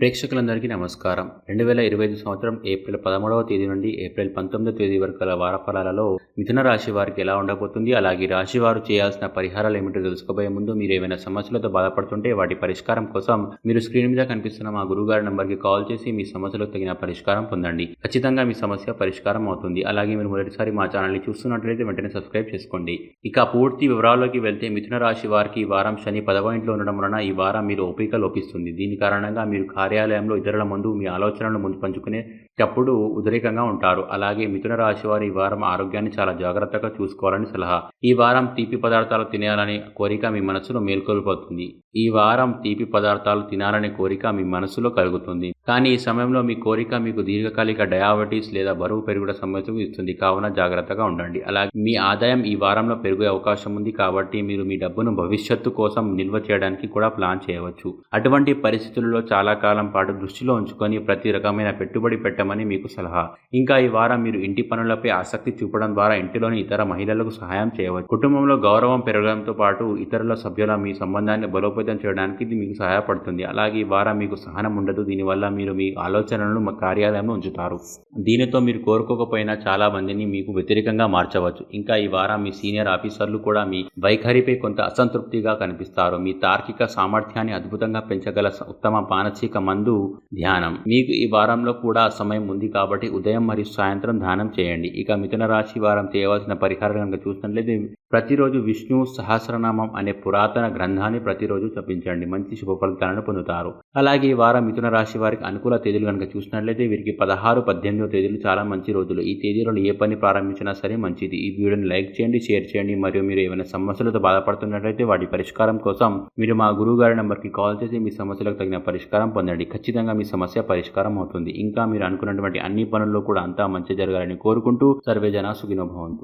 ప్రేక్షకులందరికీ నమస్కారం. రెండు వేల ఇరవై ఐదు సంవత్సరం ఏప్రిల్ పదమూడవ తేదీ నుండి ఏప్రిల్ పంతొమ్మిదవ తేదీ వరకు గల వారఫలాలలో మిథున రాశి వారికి ఎలా ఉండబోతుంది అలాగే రాశి వారు చేయాల్సిన పరిహారాలు ఏమిటో తెలుసుకోబోయే ముందు మీరు ఏమైనా సమస్యలతో బాధపడుతుంటే వాటి పరిష్కారం కోసం మీరు స్క్రీన్ మీద కనిపిస్తున్న మా గురుగారి నంబర్కి కాల్ చేసి మీ సమస్యలకు తగిన పరిష్కారం పొందండి. ఖచ్చితంగా మీ సమస్య పరిష్కారం అవుతుంది. అలాగే మీరు మొదటిసారి మా ఛానల్ని చూస్తున్నట్లయితే వెంటనే సబ్స్క్రైబ్ చేసుకోండి. ఇక పూర్తి వివరాల్లోకి వెళ్తే మిథున రాశి వారికి ఈ వారం శని పదవ ఇంట్లో ఉండడం వలన ఈ వారం మీరు ఓపిక లోపిస్తుంది. దీని కారణంగా మీరు కార్యాలయంలో ఇతరుల ముందు మీ ఆలోచనలను ముందు పంచుకునేటప్పుడు ఉద్రేకంగా ఉంటారు. అలాగే మిథున రాశి వారి ఈ వారం ఆరోగ్యాన్ని చాలా జాగ్రత్తగా చూసుకోవాలని సలహా. ఈ వారం తీపి పదార్థాలు తినాలనే కోరిక మీ మనసులో మేల్కొల్పోతుంది. ఈ వారం తీపి పదార్థాలు తినాలనే కోరిక మీ మనసులో కలుగుతుంది. కానీ ఈ సమయంలో మీ కోరిక మీకు దీర్ఘకాలిక డయాబెటీస్ లేదా బరువు పెరుగుట సమస్యకు ఇస్తుంది. కావున జాగ్రత్తగా ఉండండి. అలాగే మీ ఆదాయం ఈ వారంలో పెరిగే అవకాశం ఉంది కాబట్టి మీరు మీ డబ్బును భవిష్యత్తు కోసం నిల్వ చేయడానికి కూడా ప్లాన్ చేయవచ్చు. అటువంటి పరిస్థితుల్లో చాలా కాలం పాటు దృష్టిలో ఉంచుకొని ప్రతి రకమైన పెట్టుబడి పెట్టమని మీకు సలహా. ఇంకా ఈ వారం మీరు ఇంటి పనులపై ఆసక్తి చూపడం ద్వారా ఇంటిలోని ఇతర మహిళలకు సహాయం చేయవచ్చు. కుటుంబంలో గౌరవం పెరగడంతో పాటు ఇతరుల సభ్యుల మీ సంబంధాన్ని బలోపేతం చేయడానికి ఇది మీకు సహాయపడుతుంది. అలాగే ఈ వారం మీకు సహనం ఉండదు. దీనివల్ల మీరు మీ ఆలోచనలను మా కార్యాలయంలో ఉంచుతారు. దీనితో మీరు కోరుకోకపోయినా చాలా మందిని మీకు వ్యతిరేకంగా మార్చవచ్చు. ఇంకా ఈ వారం మీ సీనియర్ ఆఫీసర్లు కూడా మీ వైఖరిపై కొంత అసంతృప్తిగా కనిపిస్తారు. మీ తార్కిక సామర్థ్యాన్ని అద్భుతంగా పెంచగల ఉత్తమ మానసిక మందు ధ్యానం. మీకు ఈ వారంలో కూడా సమయం ఉంది కాబట్టి ఉదయం మరియు సాయంత్రం ధ్యానం చేయండి. ఇక మిథున రాశి వారం చేయవలసిన పరిహారం కనుక చూసినట్లయితే ప్రతిరోజు విష్ణు సహస్రనామం అనే పురాతన గ్రంథాన్ని ప్రతిరోజు జపించండి మంచి శుభ ఫలితాలను పొందుతారు. అలాగే ఈ వారం మిథున రాశి వారికి అనుకూల తేదీలు కనుక చూసినట్లయితే వీరికి పదహారు పద్దెనిమిదో తేదీలు చాలా మంచి రోజులు. ఈ తేదీలలో ఏ పని ప్రారంభించినా సరే మంచిది. ఈ వీడియోని లైక్ చేయండి షేర్ చేయండి. మరియు మీరు ఏమైనా సమస్యలతో బాధపడుతున్నట్లయితే వాటి పరిష్కారం కోసం మీరు మా గురువు గారి నెంబర్కి కాల్ చేసి మీ సమస్యలకు తగిన పరిష్కారం పొందండి. ఖచ్చితంగా మీ సమస్య పరిష్కారం అవుతుంది. ఇంకా మీరు అనుకున్నటువంటి అన్ని పనుల్లో కూడా అంతా మంచి జరగాలని కోరుకుంటూ సర్వేజన సుఖినోభవంతు